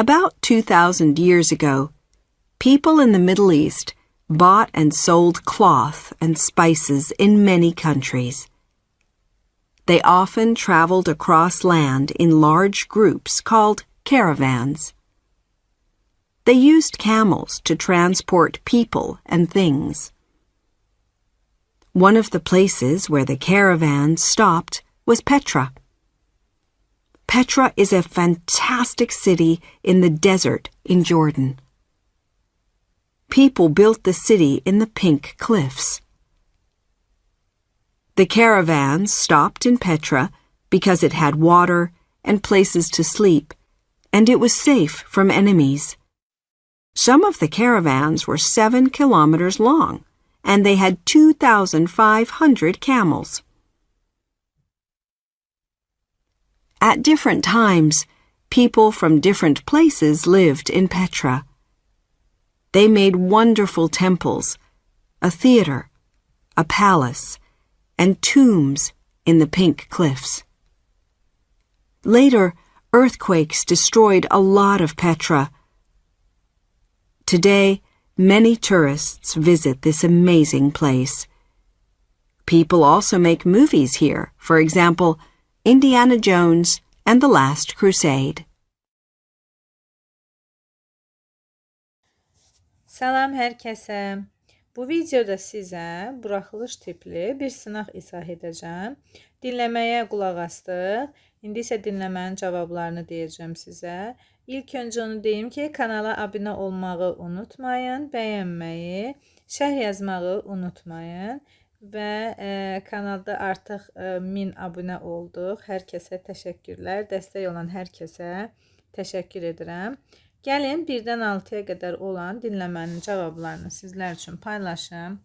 About 2,000 years ago, people in the Middle East bought and sold cloth and spices in many countries. They often traveled across land in large groups called caravans. They used camels to transport people and things. One of the places where the caravan stopped was Petra. Petra is a fantastic city in the desert in Jordan. People built the city in the pink cliffs. The caravans stopped in Petra because it had water and places to sleep, and it was safe from enemies. Some of the caravans were seven kilometers long, and they had 2,500 camels. At different times, people from different places lived in Petra. They made wonderful temples, a theater, a palace, and tombs in the pink cliffs. Later, earthquakes destroyed a lot of Petra. Today, many tourists visit this amazing place. People also make movies here, for example, Indiana Jones and the Last Crusade. Salam hər. Bu videoda sizə buraxılış tipli bir sınaq izah edəcəm. Dinləməyə qulaq astıq. İndi isə dinləmənin cavablarını deyəcəm sizə. İlk öncə onu deyim ki, kanala abunə olmağı unutmayın, bəyənməyi, şərh yazmağı unutmayın və e, kanalda artıq e, 1000 abunə olduq. Hər kəsə təşəkkürlər. Dəstək olan hər kəsə təşəkkür edirəm. Gəlin 1-dən 6-ya qədər olan dinləmənin cavablarını sizlər üçün paylaşım.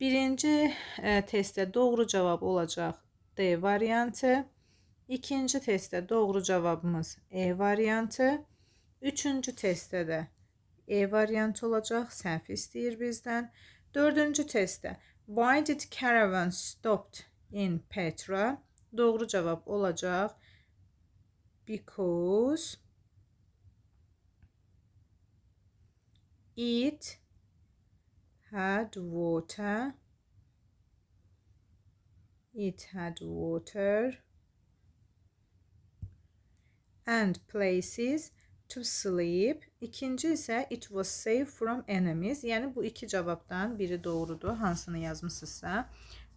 Birinci e, doğru cavab olacaq D variantı. İkinci testdə doğru cavabımız E variantı. Üçüncü testdə də E variantı olacaq. Səhv istəyir bizdən. Dördüncü testdə Why did caravan stopped in Petra? Doğru cavab olacaq. Because it had water. It had water and places to sleep. İkinci isə it was safe from enemies. Yəni bu iki cavabdan biri doğrudur. Hansını yazmısınızsa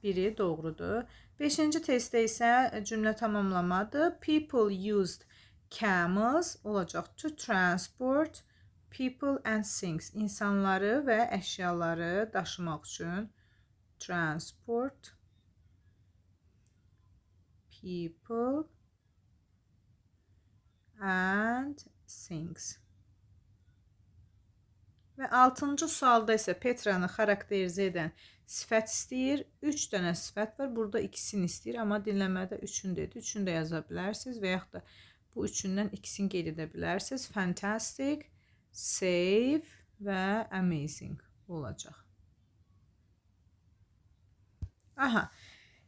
biri doğrudur. Beşinci testdə isə cümlə tamamlamadı. People used camels olacaq to transport people and things insanları və əşyaları daşımaq üçün transport people and things. Və 6-cı sualda isə Petranı xarakterizə edən sifət istəyir. 3 dənə sifət var. Burada ikisini istəyir, amma dinləmədə 3-ünü dedi. 3-ünü də yaza və da bu üçündən ikisini qeyd edə bilərsiniz. Fantastic, safe ve amazing olacaq. Aha.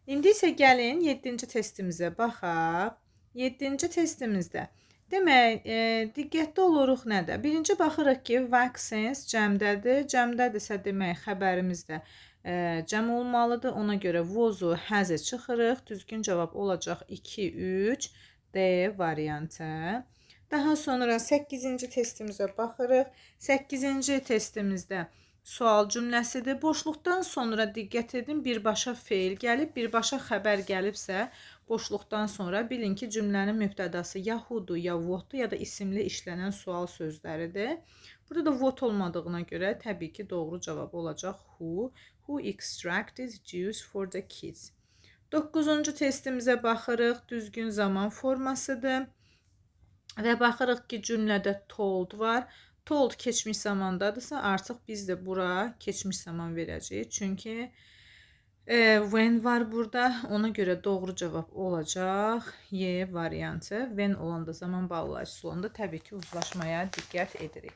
İndi isə gəlin 7-ci testimizə baxaq. 7-ci testimizdə demək, e, diqqətli oluruq nədə? Birinci baxırıq ki, vaccines cəmdədir. Cəmdədirsə demək xəbərimizdə e, cəm olmalıdır. Ona görə vozu həzə çıxırıq. Düzgün cavab olacaq 2 3 D variantı. Daha sonra 8-ci testimizə baxırıq. 8-ci testimizdə sual cümləsidir. Boşluqdan sonra diqqət edin, birbaşa feil gəlib, birbaşa xəbər gəlibsə, boşluqdan sonra bilin ki, cümlənin mübtədası ya hudur, ya votdur, ya da isimli işlənən sual sözləridir. Burada da vot olmadığına görə təbii ki, doğru cavab olacaq who. Who extracted juice for the kids? 9-cu testimizə baxırıq. Düzgün zaman formasıdır. Və baxırıq ki, cümlədə told var. Told keçmiş zamandadırsa, artıq biz də bura keçmiş zaman verəcəyik. Çünki e, when var burada. Ona görə doğru cavab olacaq Y variantı. When olanda zaman bağlayıcısı olanda təbii ki, uzlaşmaya diqqət edirik.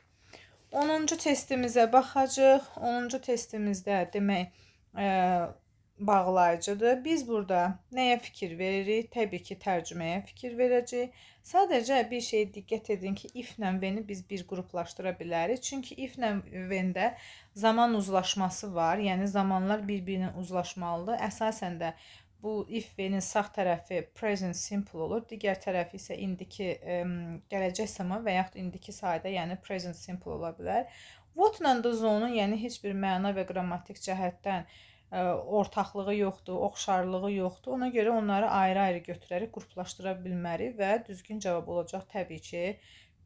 10-cu testimizə baxacağıq. 10-cu testimizdə demək, e, bağlayıcıdır. Biz burada nəyə fikir veririk? Təbii ki, tərcüməyə fikir verəcəyik. Sadəcə bir şey diqqət edin ki, if-lə when-i biz bir qruplaşdıra bilərik. Çünki if-lə when-də zaman uzlaşması var. Yəni zamanlar bir-birinə uzlaşmalıdır. Əsasən də bu if when-in sağ tərəfi present simple olur. Digər tərəfi isə indiki ə, gələcək zaman və yaxud indiki sayda, yəni present simple ola bilər. What-la da zonun, yəni heç bir məna və qrammatik cəhətdən ortaqlığı yoxdur, oxşarlığı yoxdur. Ona görə onları ayrı-ayrı götürərək qruplaşdıra bilmərik və düzgün cavab olacaq təbii ki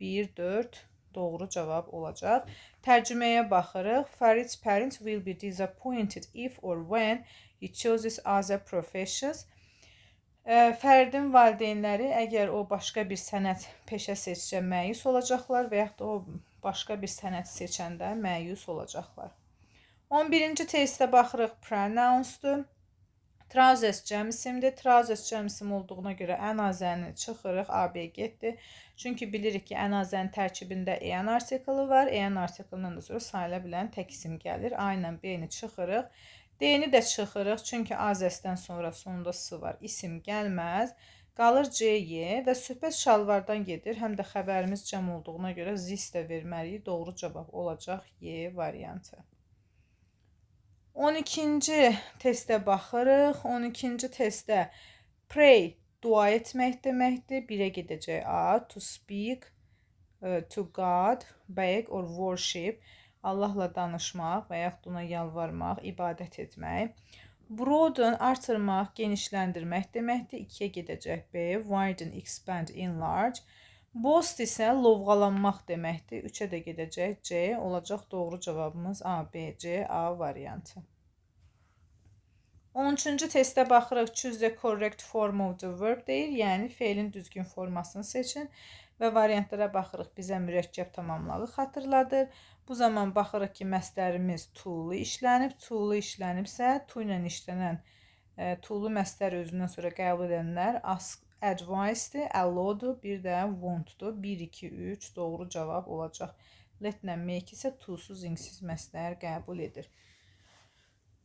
1 4 doğru cavab olacaq. Tərcüməyə baxırıq. Farid's parents will be disappointed if or when he chooses other professions. Ə, Fərdin valideynləri əgər o başqa bir sənət peşə seçsə məyus olacaqlar və yaxud da o başqa bir sənət seçəndə məyus olacaqlar. 11-ci testə baxırıq pronounce-dur. Trousers cəmsimdir. Trousers cəmsim olduğuna görə ən azəni çıxırıq, ABG-dir. Çünki bilirik ki, ən azənin tərkibində en artiklı var. En artiklından da sonra sayıla bilən tək isim gəlir. A ilə B-ni çıxırıq. D-ni də çıxırıq. Çünki azəsdən sonra sonunda s var. İsim gəlməz. Qalır C-Y və söhbət şalvardan gedir. Həm də xəbərimiz cəm olduğuna görə zis də verməliyik. Doğru cavab olacaq Y variantı. 12-ci testə baxırıq. 12-ci testdə pray dua etmək deməkdir. 1-ə gedəcək A. To speak uh, to God, beg or worship. Allahla danışmaq və yaxud ona yalvarmaq, ibadət etmək. Broaden artırmaq, genişləndirmək deməkdir. 2-yə gedəcək B. Widen, expand, enlarge. Boast isə lovğalanmaq deməkdir. 3-ə də gedəcək C. Olacaq doğru cavabımız A, B, C, A variantı. 13-cü testə baxırıq. Choose the correct form of the verb deyir. Yəni feilin düzgün formasını seçin və variantlara baxırıq. Bizə mürəkkəb tamamlağı xatırladır. Bu zaman baxırıq ki, məstərimiz to-lu işlənib. To-lu işlənibsə, to ilə işlənən e, to-lu özündən sonra qəbul edənlər ask, advice-dir, allow-dur, bir də want-dur. 1 2 3 doğru cavab olacaq. Let-lə make isə to-suz, ingsiz məstər qəbul edir.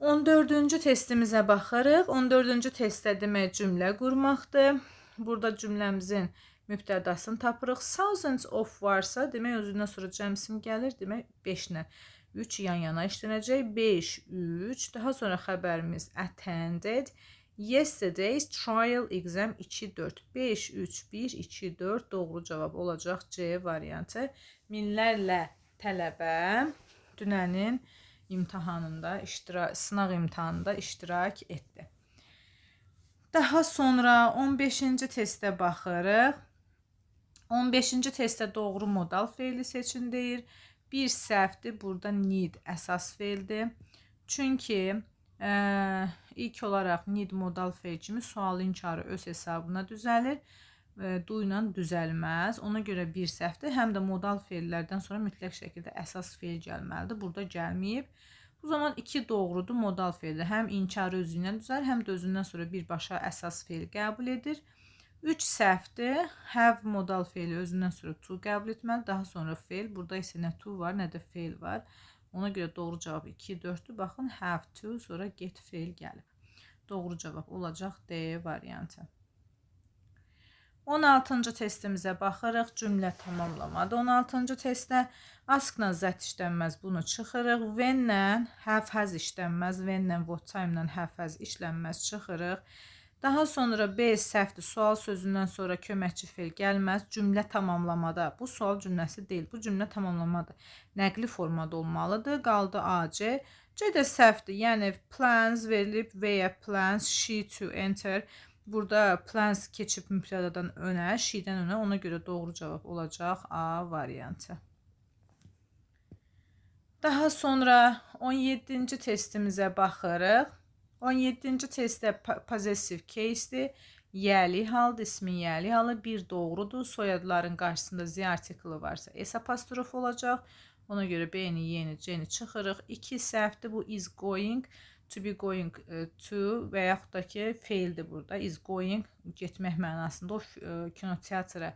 14-cü testimizə baxırıq. 14-cü testdə demək cümlə qurmaqdır. Burada cümləmizin mübtədasını tapırıq. Thousands of varsa, demək özündən sonra cəmsim gəlir, demək 5 ilə 3 yan-yana işlənəcək. 5 3. Daha sonra xəbərimiz attended. Yesterday's trial exam 2 4 5 3 1 2 4 doğru cavab olacaq C variantı. Minlərlə tələbə dünənin imtahanında iştirak sınaq imtahanında iştirak etdi. Daha sonra 15-ci testə baxırıq. 15-ci testdə doğru modal feili seçin deyir. Bir səhvdir. Burada need əsas feildir. Çünki ə, ilk olaraq need modal feil kimi sual inkarı öz hesabına düzəlir du ilə düzəlməz. Ona görə bir səhvdir. Həm də modal feillərdən sonra mütləq şəkildə əsas feil gəlməlidir. Burada gəlməyib. Bu zaman iki doğrudur modal feildir. Həm inkarı özü ilə düzəlir, həm də özündən sonra birbaşa əsas feil qəbul edir. 3 səhvdir. Have modal feili özündən sonra to qəbul etməli. Daha sonra feil. Burada isə nə to var, nə də feil var. Ona görə doğru cavab 2, 4-dür. Baxın, have to, sonra get feil gəlib. Doğru cavab olacaq D variantı. 16-cı testimizə baxırıq. Cümlə tamamlamadı. 16-cı testdə askla zət işlənməz bunu çıxırıq. When-lə have has işlənməz. When-lə what time-lə have has işlənməz çıxırıq. Daha sonra B səhvdir. Sual sözündən sonra köməkçi feil gəlməz. Cümlə tamamlamada. Bu sual cümləsi deyil. Bu cümlə tamamlamadır. Nəqli formada olmalıdır. Qaldı AC. C də səhvdir. Yəni plans verilib veya plans she to enter. Burada plans keçib mübtədadan önə, she-dən önə. Ona görə doğru cavab olacaq A variantı. Daha sonra 17-ci testimizə baxırıq. 17-ci testdə possessive case-dir. Yəli haldır, ismin yəli halı bir doğrudur. Soyadların qarşısında z artiklı varsa s apostrof olacaq. Ona görə B-ni, Y-ni, C-ni çıxırıq. 2 səhvdir. Bu is going to be going e, to və yaxud da ki, feildir burada. Is going getmək mənasında o e, kinoteatra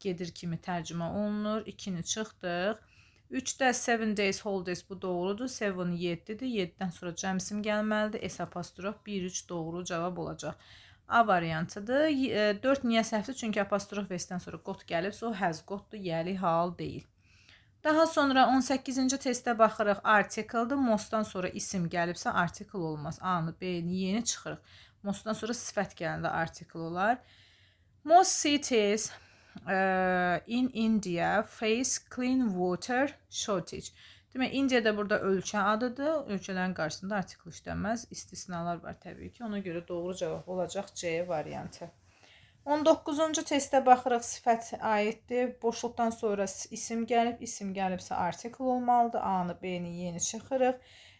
gedir kimi tərcümə olunur. 2-ni çıxdıq. 3-də 7 days holidays bu doğrudur. 7 7-dir. 7-dən sonra cəmsim gəlməlidir. S apostrof 1-3 doğru cavab olacaq. A variantıdır. 4 niyə səhvdir? Çünki apostrof S-dən sonra got gəlibsə o has gotdur, yəni hal deyil. Daha sonra 18-ci testə baxırıq. Article-dır. Mostdan sonra isim gəlibsə article olmaz. A-nı, B-ni, Y-ni çıxırıq. Mostdan sonra sifət gələndə article olar. Most cities in India face clean water shortage. Demək, Indiyada burada ölkə adıdır. Ölkələrin qarşısında artikl işlənməz. İstisnalar var təbii ki. Ona görə doğru cavab olacaq C variantı. 19-cu testə baxırıq. Sifət aiddir. Boşluqdan sonra isim gəlib, isim gəlibsə artikl olmalıdır. A-nı, B-ni, Y-ni çıxırıq.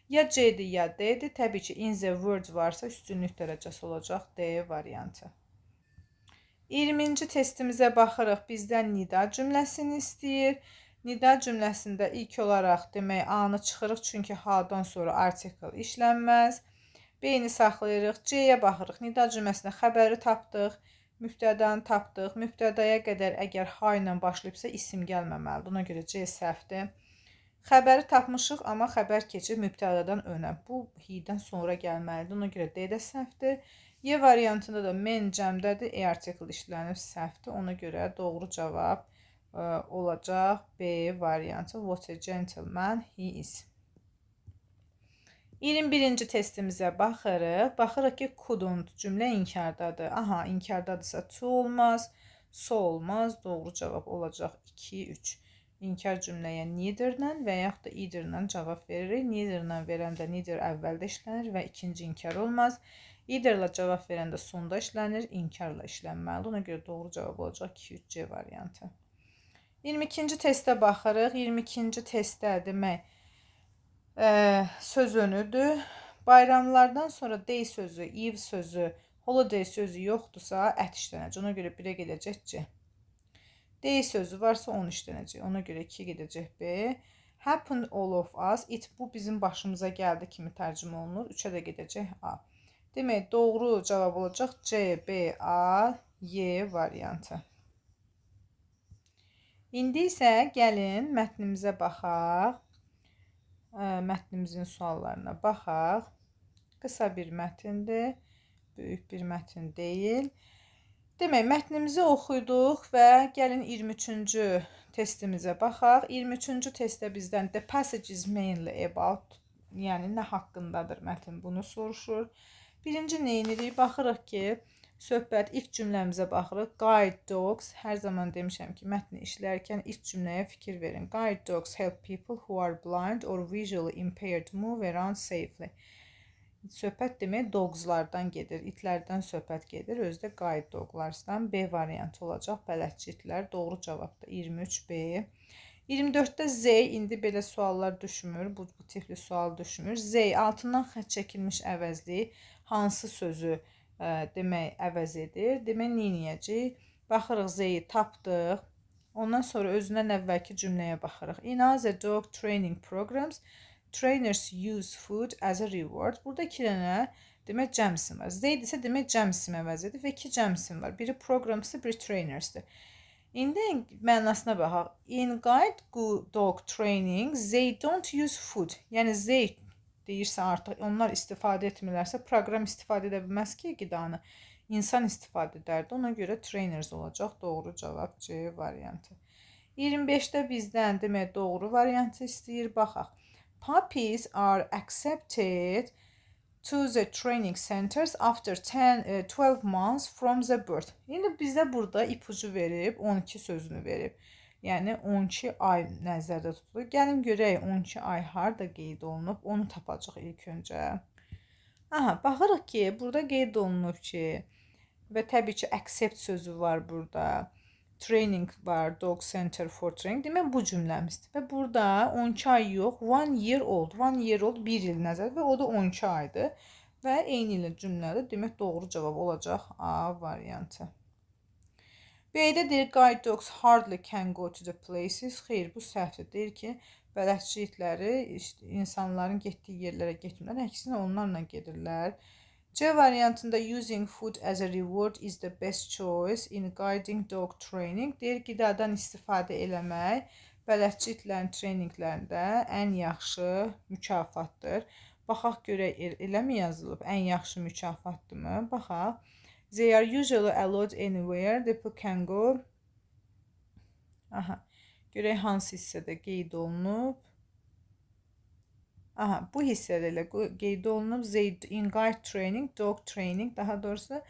Ya C-dir, ya D-dir. Təbii ki, in the word varsa üstünlük dərəcəsi olacaq D variantı. 20-ci testimizə baxırıq. Bizdən nida cümləsini istəyir. Nida cümləsində ilk olaraq demək A-nı çıxırıq çünki H-dan sonra artikel işlənməz. B-ni saxlayırıq. C-yə baxırıq. Nida cümləsində xəbəri tapdıq. Mübtədanı tapdıq. Mübtədaya qədər əgər H ilə başlayıbsa isim gəlməməlidir. Ona görə C səhvdir. Xəbəri tapmışıq, amma xəbər keçir mübtədadan önə. Bu hi-dən sonra gəlməlidir. Ona görə D də səhvdir. Y variantında da men cəmdədir. E artikel işlənib səhvdir. Ona görə doğru cavab ə, olacaq B variantı. What a gentleman he is. 21-ci testimizə baxırıq. Baxırıq ki, couldn't cümlə inkardadır. Aha, inkardadırsa to olmaz, so olmaz. Doğru cavab olacaq 2, 3. İnkar cümləyə neither-lə və yaxud da either-lə cavab veririk. Neither-lə verəndə neither əvvəldə işlənir və ikinci inkar olmaz. Either-la cavab verəndə sonda işlənir, inkarla işlənməlidir. Ona görə doğru cavab olacaq 2-3C variantı. 22-ci testə baxırıq. 22-ci testdə demək ə, söz önüdür. Bayramlardan sonra day sözü, eve sözü, holiday sözü yoxdursa ət işlənəcək. Ona görə 1-ə gedəcək C. Day sözü varsa 10 işlənəcək. Ona görə 2 gedəcək B. Happened all of us. It bu bizim başımıza gəldi kimi tərcümə olunur. 3-ə də gedəcək A. Demek doğru cevap olacak C, B, A, Y variantı. İndi isə gəlin mətnimizə baxaq. Mətnimizin suallarına baxaq. Qısa bir mətndir. Böyük bir mətn deyil. Demək, mətnimizi oxuyduq və gəlin 23-cü testimizə baxaq. 23-cü testdə bizdən the passage is mainly about, yəni nə haqqındadır mətn bunu soruşur. Birinci neyinirik? Baxırıq ki, söhbət ilk cümləmizə baxırıq. Guide dogs. Hər zaman demişəm ki, mətni işlərkən ilk cümləyə fikir verin. Guide dogs help people who are blind or visually impaired move around safely. Söhbət demək dogslardan gedir, itlərdən söhbət gedir. Özü guide doglardan B variantı olacaq. Bələdçi itlər doğru cavabdır 23B. 24-də Z indi belə suallar düşmür. Bu, bu tipli sual düşmür. Z altından xətt çəkilmiş əvəzli hansı sözü ə, demək əvəz edir? Demək neyniyəcəyik? Baxırıq Z-yi tapdıq. Ondan sonra özündən əvvəlki cümləyə baxırıq. In other dog training programs, trainers use food as a reward. Burada iki dənə demək cəmsim var. Z isə demək cəmsim əvəz edir və iki cəmsim var. Biri programsdır, biri trainersdir. İndi mənasına baxaq. In guide dog training, they don't use food. Yəni they deyirsə artıq onlar istifadə etmirlərsə, proqram istifadə edə bilməz ki, qidanı. İnsan istifadə edərdi. Ona görə trainers olacaq. Doğru cavab C variantı. 25-də bizdən demək doğru variantı istəyir. Baxaq. Puppies are accepted to the training centers after 10 uh, 12 months from the birth. İndi bizə burada ipucu verib 12 sözünü verib. Yəni 12 ay nəzərdə tutulur. Gəlin görək 12 ay harda qeyd olunub, onu tapacağıq ilk öncə. Aha, baxırıq ki, burada qeyd olunub ki, və təbii ki, accept sözü var burada training var, dog center for training. Demək bu cümləmizdir. Və burada 12 ay yox, one year old. One year old 1 il nəzər və o da 12 aydır. Və eyni ilə cümlədir. Demək doğru cavab olacaq A variantı. B-də deyir guide dogs hardly can go to the places. Xeyr, bu səhvdir. Deyir ki, bələdçi itləri işte, insanların getdiyi yerlərə getmirlər. Əksinə onlarla gedirlər. C variantında using food as a reward is the best choice in guiding dog training. Deyir qidadan istifadə eləmək bələdçi itlərin treyninqlərində ən yaxşı mükafatdır. Baxaq görə el- eləmi yazılıb? Ən yaxşı mükafatdırmı? Baxaq. They are usually allowed anywhere. People can go. Aha. Görək hansı hissədə qeyd olunub. Aha, bu qeyd olunub. They guide training, dog training daha doğrusu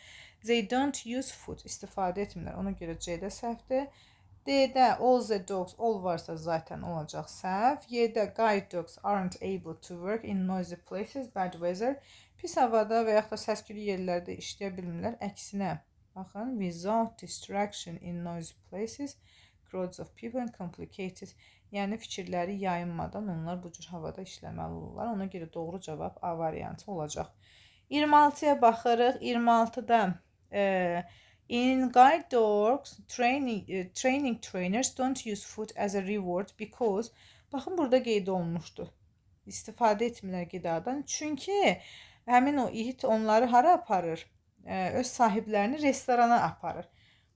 they don't use food istifadə etmirlər. Ona görə C-də səhvdir. D-də all the dogs, all varsa zaten olacaq səhv. Y-də guide dogs aren't able to work in noisy places, bad weather. Pis havada və yaxud da səsküylü yerlərdə işləyə bilmirlər. Əksinə, baxın, without distraction in noisy places, crowds of people and complicated. Yəni fikirləri yayınmadan onlar bu cür havada işləməli olurlar. Ona görə doğru cavab A variantı olacaq. 26-ya baxırıq. 26-da e, in guide dogs training e, training trainers don't use food as a reward because baxın burada qeyd olunmuşdu. İstifadə etmirlər qidadan. Çünki həmin o it onları hara aparır? E, öz sahiblərini restorana aparır.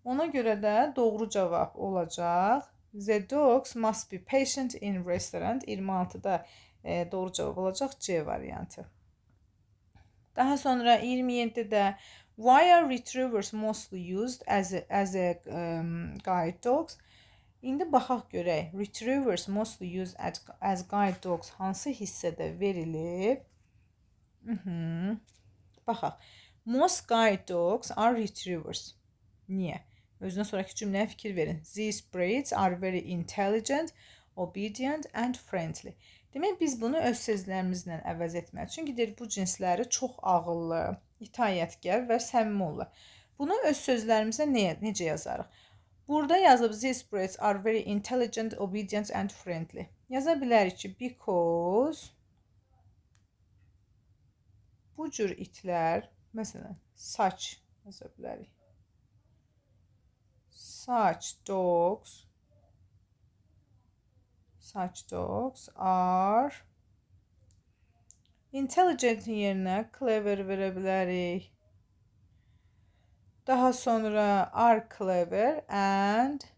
Ona görə də doğru cavab olacaq. The dogs must be patient in restaurant. 26-da e, doğru cavab olacaq C variantı. Daha sonra 27-də why are retrievers mostly used as a, as a um, guide dogs? İndi baxaq görək. Retrievers mostly used as, as guide dogs hansı hissədə verilib? Mhm. Baxaq. Most guide dogs are retrievers. Niyə? Özünə sonraki cümləyə fikir verin. These breeds are very intelligent, obedient and friendly. Demək biz bunu öz sözlərimizlə əvəz etməliyik. Çünki deyir bu cinsləri çox ağıllı, itaətkar və səmimi olurlar. Bunu öz sözlərimizə nəyə, necə yazarıq? Burada yazılıb these breeds are very intelligent, obedient and friendly. Yaza bilərik ki, because bu cür itlər, məsələn, saç yaza bilərik. Such dogs such dogs are intelligent yerine clever verə bilərik. Daha sonra are clever and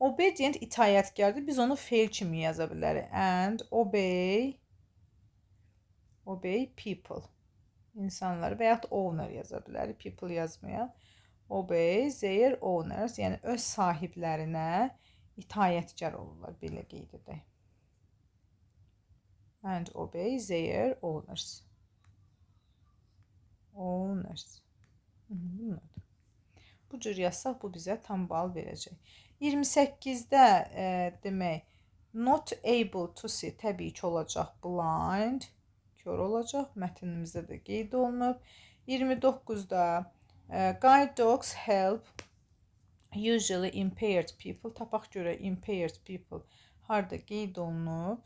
obedient itaətkardır. Biz onu fail kimi yaza bilərik. And obey obey people. İnsanları yaxud owner yaza bilərik. People yazmayaq. Obey their owners, yəni öz sahiblərinə itaətkar olurlar, belə qeyd edək. And obey their owners. Owners. Mhm. Bu cür yazsaq bu bizə tam bal verəcək. 28-də e, demək not able to see təbii ki olacaq blind, kör olacaq. Mətnimizdə də qeyd olunub. 29-da e, guide dogs help usually impaired people. Tapaq görə impaired people harda qeyd olunub?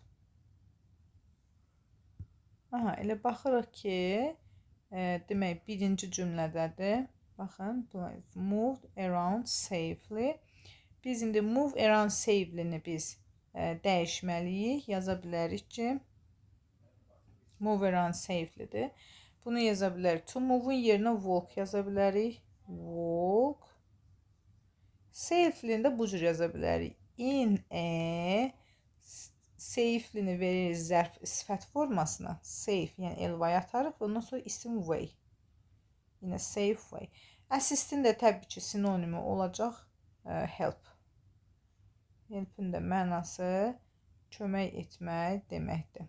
Aha, elə baxırıq ki, e, demək birinci cümlədədir. Baxın, moved around safely. Biz indi move around safely-ni biz e, dəyişməliyik. Yaza bilərik ki, move around safely-dir. Bunu yaza bilərik. To move-un yerinə walk yaza bilərik. Walk. Safely-ni də bu cür yaza bilərik. In a safely-ni veririz zərf sifət formasına. Safe, yəni elvaya atarıq və ondan sonra isim way. A safe way. Assist-in də təbii ki sinonimi olacaq ə, help. Help-in də mənası kömək etmək deməkdir.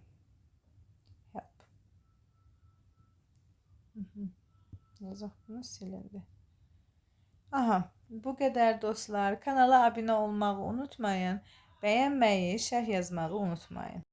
Bunu silindi. Aha, bu qədər dostlar. Kanala abunə olmağı unutmayın. Bəyənməyi, şərh yazmağı unutmayın.